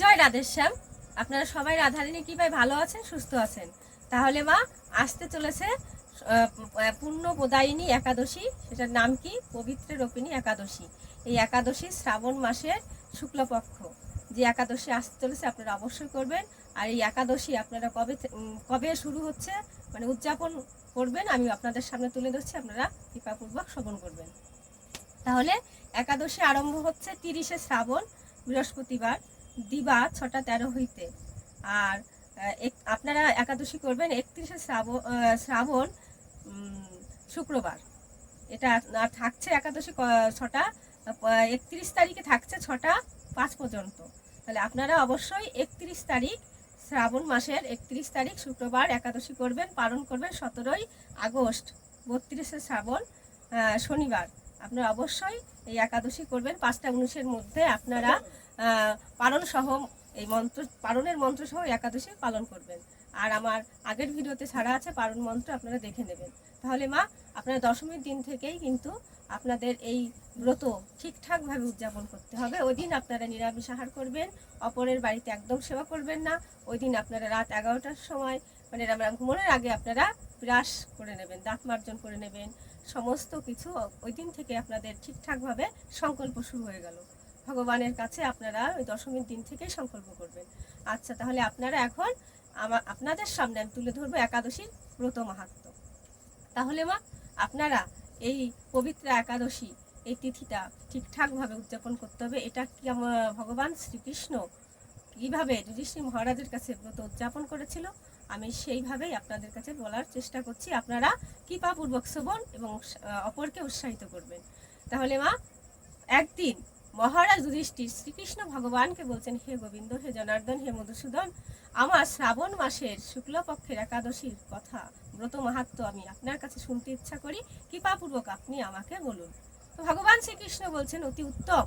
জয় রাধেশ্যাম আপনারা সবাই রাধারানী কি ভাই ভালো আছেন, সুস্থ আছেন। তাহলে মা, আসতে চলেছে পূর্ণ প্রদায়িনী একাদশী। সেটার নাম কি? পবিত্র রোপিণী একাদশী। এই একাদশী শ্রাবণ মাসের শুক্লপক্ষ। যে একাদশী আসতে চলেছে আপনারা অবশ্যই করবেন। আর এই একাদশী আপনারা কবে কবে শুরু হচ্ছে মানে উদযাপন করবেন আমি আপনাদের সামনে তুলে ধরছি। আপনারা কৃপাপূর্বক শ্রবণ করবেন। তাহলে একাদশী আরম্ভ হচ্ছে তিরিশে শ্রাবণ, বৃহস্পতিবার। দিবা ছটা তেরো হইতে। আর আপনারা একাদশী করবেন একত্রিশে শ্রাবণ শ্রাবণ শুক্রবার। এটা আর থাকছে একাদশী ছটা একত্রিশ তারিখে থাকছে ছটা পাঁচ পর্যন্ত। তাহলে আপনারা অবশ্যই একত্রিশ তারিখ, শ্রাবণ মাসের একত্রিশ তারিখ, শুক্রবার একাদশী করবেন, পালন করবেন সতেরোই আগস্ট, বত্রিশে শ্রাবণ শনিবার। আপনারা অবশ্যই এই একাদশী করবেন। পাঁচটা উনিশের মধ্যে আপনারা পালন সহ এই মন্ত্র, পালনের মন্ত্র সহ একাদশী পালন করবেন। আর আমার আগের ভিডিওতে ছাড়া আছে পালন মন্ত্র, আপনারা দেখে নেবেন। তাহলে মা, আপনারা দশমীর দিন থেকেই কিন্তু আপনাদের এই ব্রত ঠিকঠাকভাবে উদযাপন করতে হবে। ওই দিন আপনারা নিরামিষ আহার করবেন, অপরের বাড়িতে একদম সেবা করবেন না। ওই দিন আপনারা রাত এগারোটার সময় মানে রা- ঘুমানোর আগে আপনারা ব্রাশ করে নেবেন, দাঁত মার্জন করে নেবেন। সমস্ত কিছু ওই দিন থেকে আপনাদের ঠিকঠাকভাবে সংকল্প শুরু হয়ে গেল। ভগবানের কাছে আপনারা ওই দশমীর দিন থেকেই সংকল্প করবেন। আচ্ছা তাহলে আপনারা এখন আমার আপনাদের সামনে আমি তুলে ধরবো একাদশীর ব্রত মাহাত্ম। তাহলে মা, আপনারা এই পবিত্র একাদশী, এই তিথিটা ঠিকঠাকভাবে উদযাপন করতে হবে, এটা কি ভগবান শ্রীকৃষ্ণ কীভাবে যুধিষ্ঠির মহারাজের কাছে ব্রত উদযাপন করেছিল, আমি সেইভাবেই আপনাদের কাছে বলার চেষ্টা করছি। আপনারা কৃপাপূর্বক শ্রবণ এবং অপরকে উৎসাহিত করবেন। তাহলে মা, একদিন মহারাজ যুধিষ্ঠির শ্রীকৃষ্ণ ভগবানকে বলছেন, হে গোবিন্দ, হে জনার্দন, হে মধুসূদন, আমার শ্রাবণ মাসের শুক্লপক্ষের একাদশীর কথা ব্রত মাহাত্ম আমি আপনার কাছে শুনতে ইচ্ছা করি। কৃপাপূর্বক আপনি আমাকে বলুন। তো ভগবান শ্রীকৃষ্ণ বলছেন, অতি উত্তম।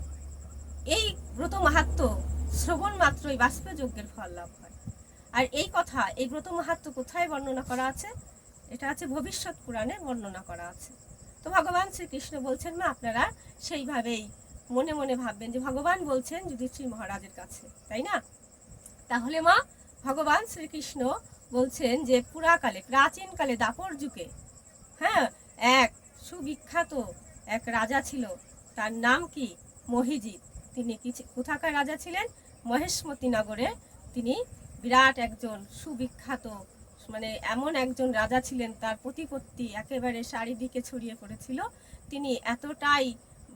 এই ব্রত মাহাত্ম শ্রবণ মাত্রই বাষ্প যজ্ঞের ফল লাভ হয়। আর এই কথা, এই ব্রত মাহাত্ম কোথায় বর্ণনা করা আছে? এটা আছে ভবিষ্যৎ পুরাণে বর্ণনা করা আছে। তো ভগবান শ্রীকৃষ্ণ বলছেন, মা, আপনারা সেইভাবেই মনে মনে ভাববেন যে ভগবান বলছেন যুধিষ্ঠির মহারাজের কাছে, তাই না? তাহলে মা, ভগবান শ্রীকৃষ্ণ বলছেন যে পুরাকালে, প্রাচীনকালে দাপর যুগে হ্যাঁ এক সুবিখ্যাত এক রাজা ছিল, তার নাম কি? মহিজিৎ। তিনি কোথাকার রাজা ছিলেন? মহেশমতি নগরে তিনি বিরাট একজন সুবিখ্যাত মানে এমন একজন রাজা ছিলেন, তার প্রতিপত্তি একেবারে চারিদিকে ছড়িয়ে পড়েছিল। তিনি এতটাই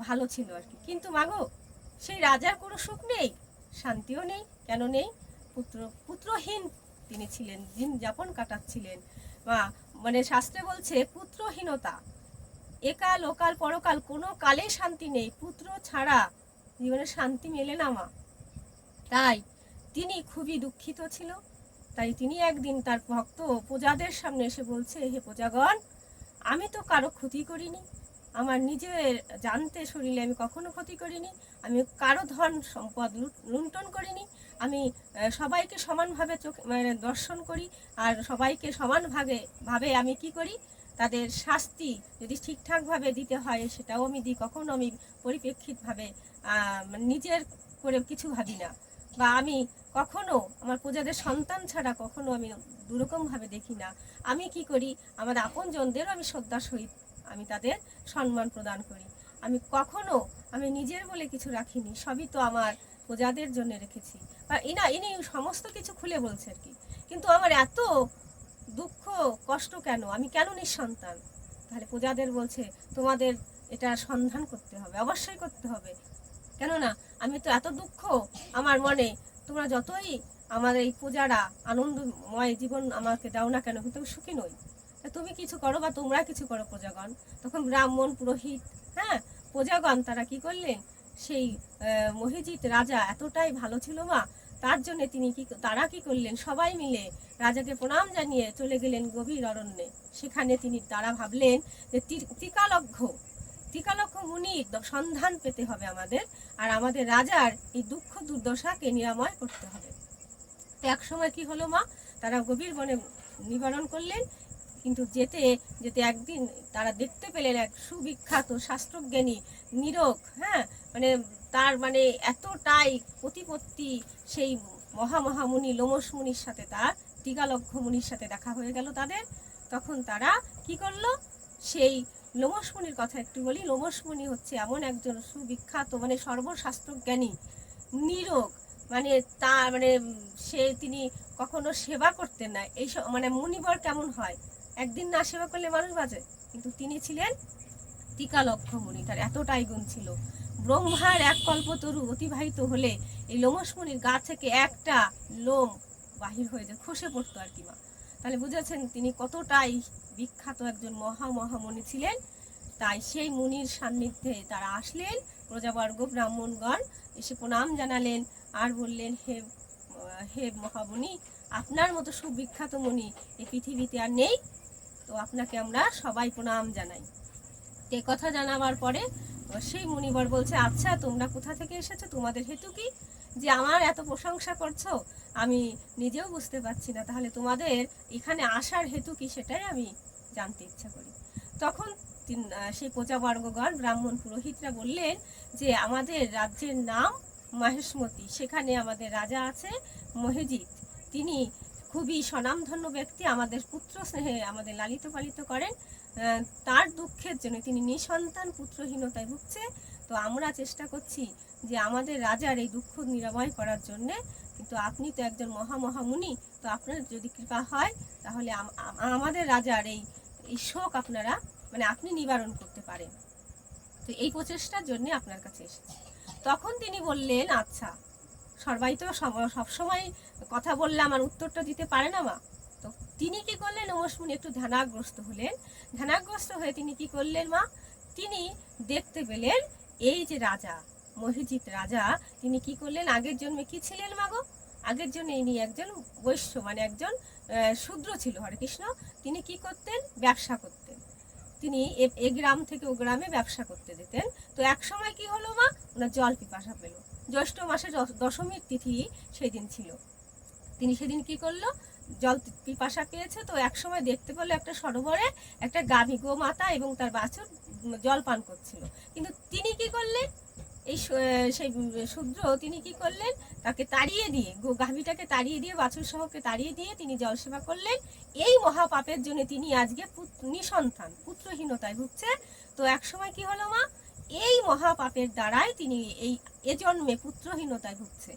ভালো ছিল আর কি। কিন্তু মাগো, সেই রাজার কোনো সুখ নেই, শান্তিও নেই, কেন নেই? পুত্র, পুত্রহীন তিনি ছিলেন, দিন যাপন কাটাচ্ছিলেন। মা মানে শাস্ত্রে বলছে, পুত্রহীনতা। একাল, ওকাল, পরকাল, কোনো কালে শান্তি নেই, পুত্র ছাড়া জীবনে শান্তি মেলে না মা। তাই তিনি খুবই দুঃখিত ছিল। তাই তিনি একদিন তার ভক্ত প্রজাদের সামনে এসে বলছে, হে প্রজাগণ, আমি তো কারও ক্ষতি করিনি আমার নিজের জানতে শরীরে আমি কখনো ক্ষতি করিনি, আমি কারও ধন সম্পদ লুণ্ঠন করিনি, আমি সবাইকে সমানভাবে চোখ মানে দর্শন করি, আর সবাইকে সমানভাবে, ভাবে আমি কি করি, তাদের শাস্তি যদি ঠিকঠাকভাবে দিতে হয়, সেটাও আমি দিই, কখনো আমি পরিপ্রেক্ষিতভাবে নিজের করে কিছু ভাবি না। বা আমি কখনো, আমার প্রজাদের সন্তান ছাড়া কখনো আমি দুরকমভাবে দেখি না। আমি কি করি, আমার আপনজনদেরও আমি শ্রদ্ধার সহিত আমি তাদের সম্মান প্রদান করি। আমি কখনো, আমি নিজের বলে কিছু রাখিনি, সবই তো আমার প্রজাদের জন্য রেখেছি। বা ইনা ইনি সমস্ত কিছু খুলে বলছে আর কি। কিন্তু আমার এত দুঃখ, কষ্ট কেন? আমি কেন নিঃসন্তান? তাহলে প্রজাদের বলছে, তোমাদের এটা সন্ধান করতে হবে, অবশ্যই করতে হবে। কেননা, আমি তো এত দুঃখ আমার মনে, তোমরা যতই আমার এই পূজারা আনন্দময় জীবন আমাকে দাও না কেন, কিন্তু সুখী নই। তুমি কিছু করো বা তোমরা কিছু করো, প্রজাগণ। তখন ব্রাহ্মণ, পুরোহিত হ্যাঁ প্রজাগণ তারা কি করলেন? সেই মহিজিৎ রাজা এতটাই ভালো ছিল মা, তার জন্য তিনি কি, তারা কি করলেন? সবাই মিলে রাজাকে প্রণাম জানিয়ে চলে গেলেন গভীর অরণ্যে। সেখানে তিনি, তারা ভাবলেন যে টিকালজ্ঞ টিকালক্ষ মুনির সন্ধান পেতে হবে আমাদের আর আমাদের রাজার এই দুঃখ দুর্দশাকে নিরাময় করতে হবে। এক সময় কি হলো মা? তারা গভীর বনে নিবারণ করলেন কিন্তু যেতে যেতে একদিন তারা দেখতে পেলেন এক সুবিখ্যাত শাস্ত্রজ্ঞানী নিরোগ হ্যাঁ? মানে তার মানে এতটাই প্রতিপত্তি সেই মহামহামুনি লোমস মুনির সাথে তার টিকালক্ষ মুনির সাথে দেখা হয়ে গেল তাদের। তখন তারা কি করল? সেই লোমস মুনির কথা একটু বলি লোমস মুনি হচ্ছে এমন একজন সুবিখ্যাত মানে সর্বশাস্ত্র জ্ঞানী নিরোগ। মানে তা মানে সে, তিনি কখনো সেবা করতেন না। এইসব মানে মুনিবর কেমন হয়? একদিন না সেবা করলে মানুষ বাজে কিন্তু তিনি ছিলেন টিকালক্ষ মুনি তার এতটাই গুণ ছিল। ব্রহ্মার এক কল্পতরু অতিবাহিত হলে এই লোমস মুনির গা থেকে একটা লোম বাহির হয়ে যায়, খসে পড়তো আর কি মা। তাহলে বুঝেছেন তিনি কতটাই বিখ্যাত একজন মহা মহামণি ছিলেন। তাই সেই মুনির সান্নিধ্যে তারা আসলেন। প্রজাবর্গ, ব্রাহ্মণগণ এসে প্রণাম জানালেন আর বললেন, হে হে মহামণি, আপনার মতো সুবিখ্যাত মুনি এই পৃথিবীতে আর নেই। তো আপনাকে আমরা সবাই প্রণাম জানাই। এ কথা জানাবার পরে সেই মুনিবর বলছে আচ্ছা তোমরা কোথা থেকে এসেছ? তোমাদের হেতু কি? যে আমার এত প্রশংসা করছ, আমি নিজেও বুঝতে পারছি না। তাহলে তোমাদের এখানে আসার হেতু কি সেটাই আমি জানতে ইচ্ছা করি। তখন সেই প্রজাবর্গগণ, ব্রাহ্মণ পুরোহিতরা বললেন যে, আমাদের রাজ্যের নাম মহেশমতি। সেখানে আমাদের রাজা আছে মহেজিৎ। তিনি খুবই স্বনামধন্য ব্যক্তি, আমাদের পুত্র স্নেহে আমাদের লালিত পালিত করেন। তার দুঃখের জন্য তিনি নিঃসন্তান পুত্রহীনতায় ভুগছে। তো আমরা চেষ্টা করছি যে আমাদের রাজার এই দুঃখ নিরাময় করার জন্যে। কিন্তু আপনি তো একজন মহা মহামুনি তো আপনার যদি কৃপা হয়, তাহলে আম- আম- আমাদের রাজার এই এই শোক আপনারা মানে আপনি নিবারণ করতে পারেন। তো এই প্রচেষ্টার জন্য আপনার কাছে এসেছি। তখন তিনি বললেন আচ্ছা সবাই তো সবসময় কথা বললে আমার উত্তরটা দিতে পারে না মা। তো তিনি কি করলেন? অবশ্যই একটু ধ্যানাগ্রস্ত হলেন। ধ্যানাগ্রস্ত হয়ে তিনি কি করলেন মা? তিনি দেখতে পেলেন এই যে রাজা, মহিজিৎ রাজা, তিনি কি করলেন? আগের জন্মে কি ছিলেন মাগো আগের জন্য ইনি একজন বৈশ্য মানে একজন শূদ্র ছিল, হরে কৃষ্ণ। তিনি কি করতেন? ব্যবসা করতেন। তিনি এ গ্রাম থেকে ও গ্রামে ব্যবসা করতে যেতেন। তো এক সময় কি হলো মা? ওনার জল পিপাসা পেল। জ্যৈষ্ঠ মাসে দশমীর তিথি সেই দিন ছিল। তিনি সেদিন কি করল? জল পিপাসা পেয়েছে তো এক সময় দেখতে পেল একটা সরোবরে একটা গাভী গোমাতা এবং তার বাছুর জল পান করছিল। কিন্তু তিনি কি করলেন? এই সেই শূদ্র তিনি কি করলেন? তাকে তাড়িয়ে দিয়ে, গো গাভীটাকে তাড়িয়ে দিয়ে, বাছুর সহকে তাড়িয়ে দিয়ে তিনি জল সেবা করলেন। এই মহাপাপের জন্য তিনি আজকে নিঃসন্তান, পুত্রহীনতায় ভুগছে। তো এক সময় কি হলো মা? এই মহাপাপের দ্বারাই তিনি এই, এ জন্মে পুত্রহীনতায় ভুগছে।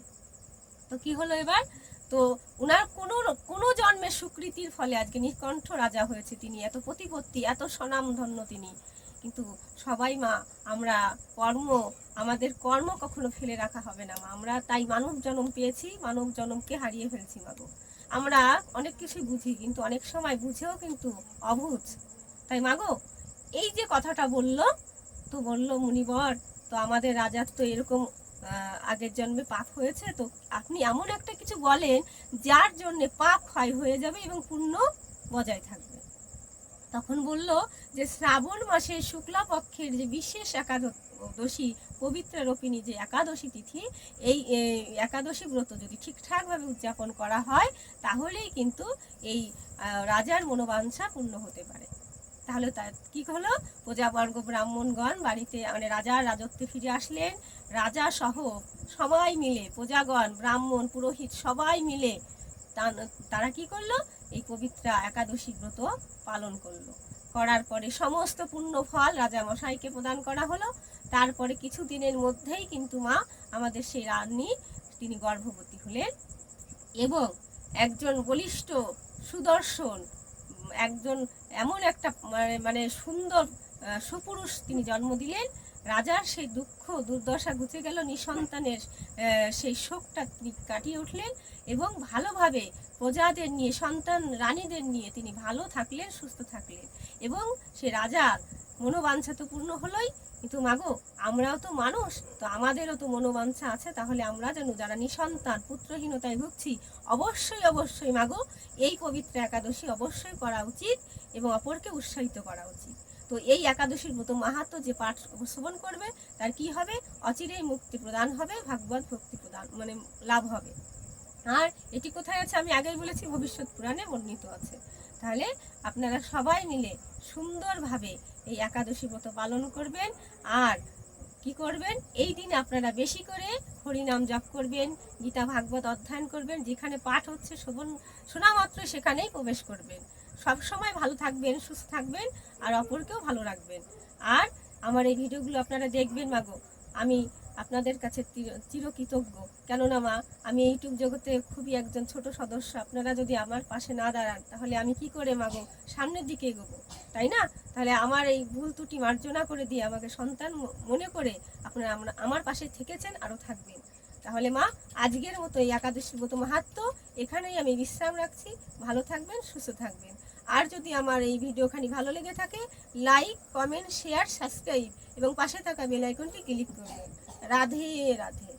তো কি হলো এবার? তো উনার কোনো কোনো জন্মের স্বীকৃতির ফলে আজকে নিষ্কণ্ঠ রাজা হয়েছে তিনি, এত প্রতিপত্তি, এত স্বনামধন্য তিনি। কিন্তু সবাই মা, আমরা কর্ম, আমাদের কর্ম কখনো ফেলে রাখা হবে না মা। আমরা তাই মানব জন্ম পেয়েছি, মানব জন্মকে হারিয়ে ফেলছি মাগো আমরা অনেক কিছু বুঝি, কিন্তু অনেক সময় বুঝেও কিন্তু অবুঝ। তাই মাগো এই যে কথাটা বলল তো বলল মুনিবর তো আমাদের রাজার তো এরকম আগের জন্মে পাপ হয়েছে, তো আপনি এমন একটা কিছু বলেন যার জন্যে পাপ ক্ষয় হয়ে যাবে এবং পুণ্য বজায় থাকবে। তখন বলল যে, শ্রাবণ মাসের শুক্লা পক্ষের যে বিশেষ একাদশী, পবিত্র রোপিণী যে একাদশী তিথি, এই একাদশী ব্রত যদি ঠিকঠাকভাবে উদযাপন করা হয়, তাহলেই কিন্তু এই রাজার মনোবাঞ্ছা পূর্ণ হতে পারে। তাহলে তার কি হলো? প্রজাবর্গ ব্রাহ্মণগণ বাড়িতে মানে রাজার রাজত্বে ফিরে আসলেন। রাজা সহ সবাই মিলে, প্রজাগণ, ব্রাহ্মণ, পুরোহিত সবাই মিলে তারা কি করল? এই পবিত্র একাদশী ব্রত পালন করল। করার পরে সমস্ত পুণ্য ফল রাজা মশাইকে প্রদান করা হলো। তারপরে কিছু দিনের মধ্যেই কিন্তু মা আমাদের সেই রানী, তিনি গর্ভবতী হলেন এবং একজন বলিষ্ঠ সুদর্শন একজন এমন একটা, মানে- মানে সুন্দর সুপুরুষ তিনি জন্ম দিলেন। রাজার সেই দুঃখ, দুর্দশা ঘুচে গেল নিঃসন্তানের সেই শোকটা তিনি কাটিয়ে উঠলেন এবং ভালোভাবে প্রজাদের নিয়ে, সন্তান রানীদের নিয়ে তিনি ভালো থাকলেন, সুস্থ থাকলেন এবং সে রাজার মনোবাঞ্ছা তো পূর্ণ হলোই। কিন্তু মাগো, আমরাও তো মানুষ, তো আমাদেরও তো মনোবাঞ্ছা আছে, তাহলে আমরা যেন যারা নিঃসন্তান, পুত্রহীনতায় ভুগছি, অবশ্যই অবশ্যই মাগো, এই পবিত্র একাদশী অবশ্যই করা উচিত এবং অপরকে উৎসাহিত করা উচিত। তো এই একাদশীর মতো মাহাত্ম যে পাঠ শ্রবণ করবে, তার কি হবে? অচিরেই মুক্তি প্রদান হবে, ভাগবত ভক্তি প্রদান মানে লাভ হবে। আর এটি কোথায় আছে? আমি আগেই বলেছি, ভবিষ্যৎ পুরাণে বর্ণিত আছে। তাহলে আপনারা সবাই মিলে সুন্দরভাবে এই একাদশী ব্রত পালন করবেন। আর কি করবেন? এই দিনে আপনারা বেশি করে হরিনাম জপ করবেন, গীতা ভাগবত অধ্যয়ন করবেন, যেখানে পাঠ হচ্ছে, শোভন, শোনা মাত্র সেখানেই প্রবেশ করবেন। সব সময় ভালো থাকবেন, সুস্থ থাকবেন, আর অপরকেও ভালো রাখবেন। আর আমার এই ভিডিওগুলো আপনারা দেখবেন, মাগো। আমি আপনাদের কাছে চির- চিরকৃতজ্ঞ। কেননা মা, আমি ইউটিউব জগতে খুবই একজন ছোট সদস্য। আপনারা যদি আমার পাশে না দাঁড়ান, তাহলে আমি কি করে মাগো? সামনের দিকে এগোবো, তাই না? তাহলে আমার এই ভুল ত্রুটি মার্জনা করে দিয়ে আমাকে সন্তান মনে করে আপনারা আমার পাশে থেকেছেন, আরও থাকবেন। তাহলে মা, আজকের মতো এই একাদশীর মতো মাহাত্ম এখানেই আমি বিশ্রাম রাখছি। ভালো থাকবেন, সুস্থ থাকবেন। আর যদি আমার এই ভিডিওখানি ভালো লেগে থাকে, লাইক, কমেন্ট, শেয়ার, সাবস্ক্রাইব এবং পাশে থাকা বেল আইকনটি ক্লিক করবেন। রাধে রাধে